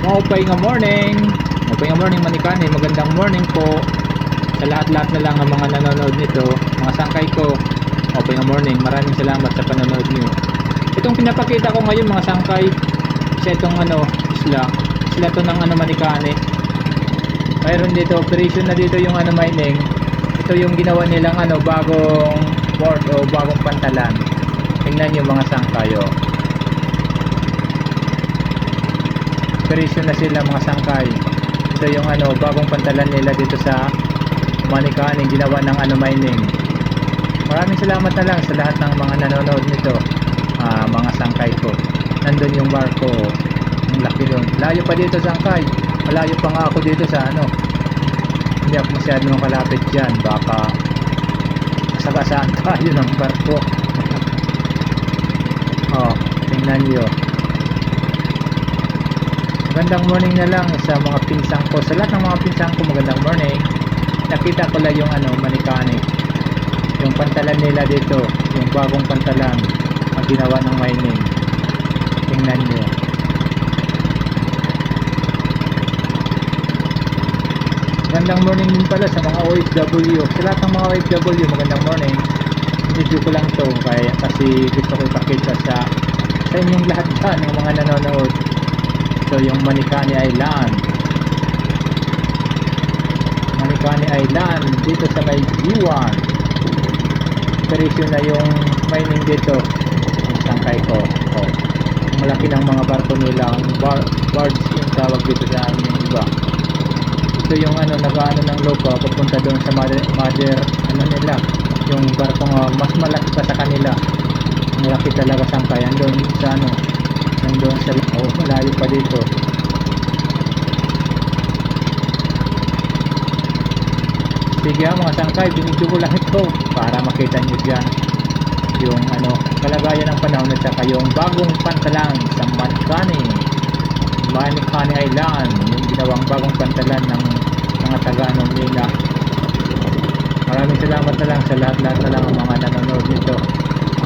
Maupay nga morning. Maupay nga morning manikani. Magandang morning po sa lahat-lahat na lang ng mga nanonood nito. Mga sangkay ko. Maupay nga morning. Maraming salamat sa panonood niyo. Itong pinapakita ko ngayon mga sangkay. Sa itong ano, isla. Isla to ng ano manikani. Mayroon dito operation na dito yung ano mining. Ito yung ginawa nilang ano bagong board o bagong pantalan. Tingnan nyo mga sangkay operation na sila mga sangkay. Ito yung ano bagong pantalan nila dito sa Manikani ginawa ng ano mining. Maraming salamat na lang sa lahat ng mga nanonood nito ah, mga sangkay ko. Nandun yung barko. Ang laki doon layo pa dito sangkay. Malayo pa nga ako dito sa ano. Hindi ako masyadong kalapit dyan. Baka sagasaan tayo ng barko. Oh tingnan nyo Magandang morning na lang sa mga pinsang ko. Sa lahat ng mga pinsang ko, magandang morning. Nakita ko lang yung ano, manikani. Yung pantalan nila dito, yung bagong pantalan ang ginawa ng mining. Tingnan nyo. Magandang morning din pala sa mga OFW. Sa lahat ng mga OFW, magandang morning. Video ko lang to kaya kasi gusto ko ipakita sa sa inyong lahat dyan, yung mga nanonood ito yung Manikani Island Manikani Island dito sa may G1 operation na yung mining dito. Yung sangkay ko. Oh. Malaki ng mga barko nila. Ang bar, barge yung tawag dito sa amin yung iba. Ito yung ano nagaano ng lupa papunta doon sa mother, mother ano nila? Yung barko mas malaki pa sa kanila. Ang laki talaga sangkay andun sa ano nandun sa oh, malayo pa dito. Sige ha mga sangkay binidyo ko lang ito para makita nyo dyan yung ano kalagayan ng panahon at saka yung bagong pantalan sa Manikani Manikani Island yung ginawang bagong pantalan ng mga taga ano nila. Maraming salamat na lang sa lahat-lahat na lang ang mga nanonood nito.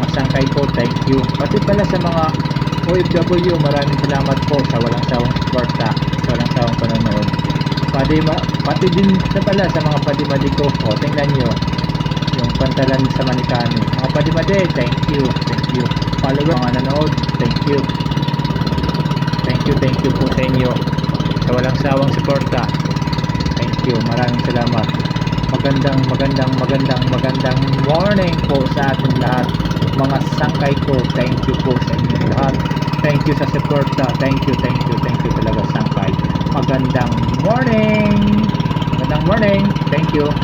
Mga sangkay ko thank you. Pati pala sa mga OFW maraming salamat po sa walang sawang suporta sa walang sawang panonood. Pati, ma, pati din sa pala sa mga padimadi ko. O tingnan nyo yung pantalan sa Manikani. Mga padimadi thank you thank you. Follower mga nanood thank you. Thank you thank you po sa inyo. Sa walang sawang suporta thank you maraming salamat. Magandang magandang magandang magandang morning po sa ating lahat. Mga sangkay ko thank you po sa inyong lahat thank you sa suporta thank you thank you thank you talaga sangkay. Magandang morning! Magandang morning! Thank you